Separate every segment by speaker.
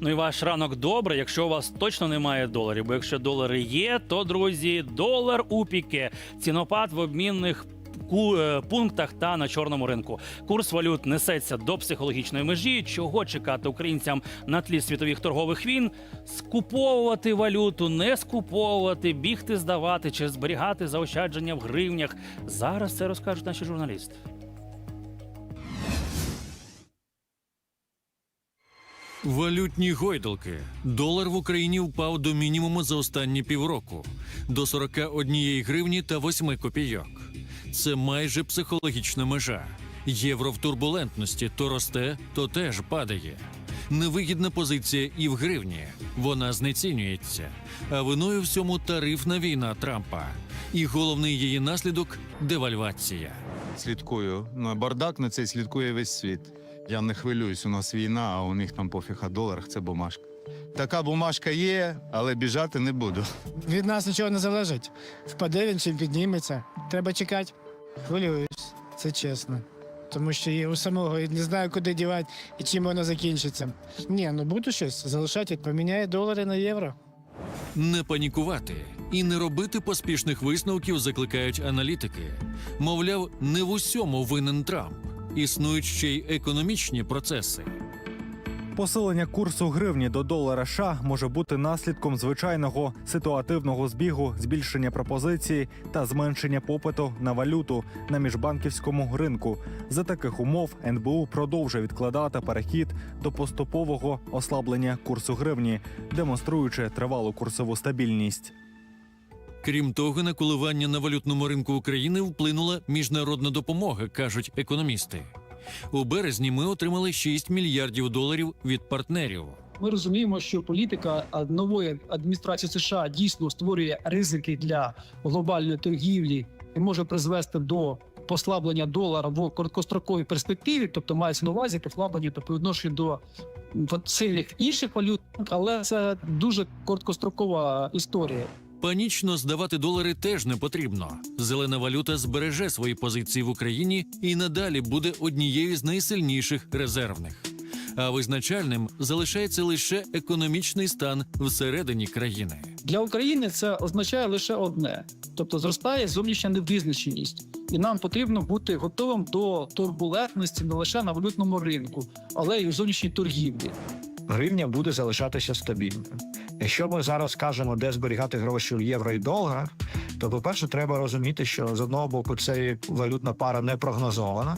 Speaker 1: Ну і ваш ранок добре, якщо у вас точно немає доларів. Бо якщо долари є, то друзі, долар у піке. Цінопад в обмінних е, пунктах та на чорному ринку. Курс валют несеться до психологічної межі. Чого чекати українцям на тлі світових торгових війн? Скуповувати валюту, не скуповувати, бігти, здавати чи зберігати заощадження в гривнях. Зараз це розкажуть наші журналісти.
Speaker 2: Валютні гойдалки. Долар в Україні впав до мінімуму за останні півроку до 41 гривні та 8 копійок. Це майже психологічна межа. Євро в турбулентності то росте, то теж падає. Невигідна позиція і в гривні. Вона знецінюється. А виною всьому тарифна війна Трампа. І головний її наслідок девальвація.
Speaker 3: Слідкую. Ну, бардак на цей слідкує весь світ. Я не хвилююсь, у нас війна, а у них там пофіг о доларах, це бумажка. Така бумажка є, але біжати не буду.
Speaker 4: Від нас нічого не залежить. Впаде він чи підніметься. Треба чекати. Хвилююсь, це чесно. Тому що я у самого і не знаю, куди дівати і чим воно закінчиться. Ні, ну буду щось залишати, поміняю долари на євро.
Speaker 2: Не панікувати і не робити поспішних висновків закликають аналітики. Мовляв, не в усьому винен Трамп. Існують ще й економічні процеси.
Speaker 5: Посилення курсу гривні до долара США може бути наслідком звичайного ситуативного збігу, збільшення пропозиції та зменшення попиту на валюту на міжбанківському ринку. За таких умов НБУ продовжує відкладати перехід до поступового ослаблення курсу гривні, демонструючи тривалу курсову стабільність.
Speaker 2: Крім того, на коливання на валютному ринку України вплинула міжнародна допомога, кажуть економісти. У березні ми отримали 6 мільярдів доларів від партнерів.
Speaker 6: Ми розуміємо, що політика нової адміністрації США дійсно створює ризики для глобальної торгівлі і може призвести до послаблення долара в короткостроковій перспективі, тобто мається на увазі послаблення та по відношенню до сильних інших валют, але це дуже короткострокова історія.
Speaker 2: Панічно здавати долари теж не потрібно. Зелена валюта збереже свої позиції в Україні і надалі буде однією з найсильніших резервних. А визначальним залишається лише економічний стан всередині країни.
Speaker 6: Для України це означає лише одне: тобто зростає зовнішня невизначеність, і нам потрібно бути готовим до турбулентності не лише на валютному ринку, але й у зовнішній торгівлі.
Speaker 7: гривня буде залишатися стабільною. Якщо ми зараз кажемо, де зберігати гроші в євро і доларах, то по-перше, треба розуміти, що з одного боку це валютна пара не прогнозована,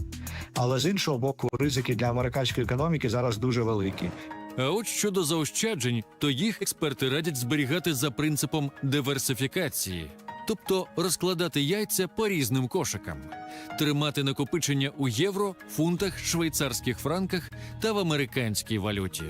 Speaker 7: але з іншого боку, ризики для американської економіки зараз дуже великі.
Speaker 2: А от щодо заощаджень, то їх експерти радять зберігати за принципом диверсифікації, тобто розкладати яйця по різним кошикам, тримати накопичення у євро, фунтах, швейцарських франках та в американській валюті.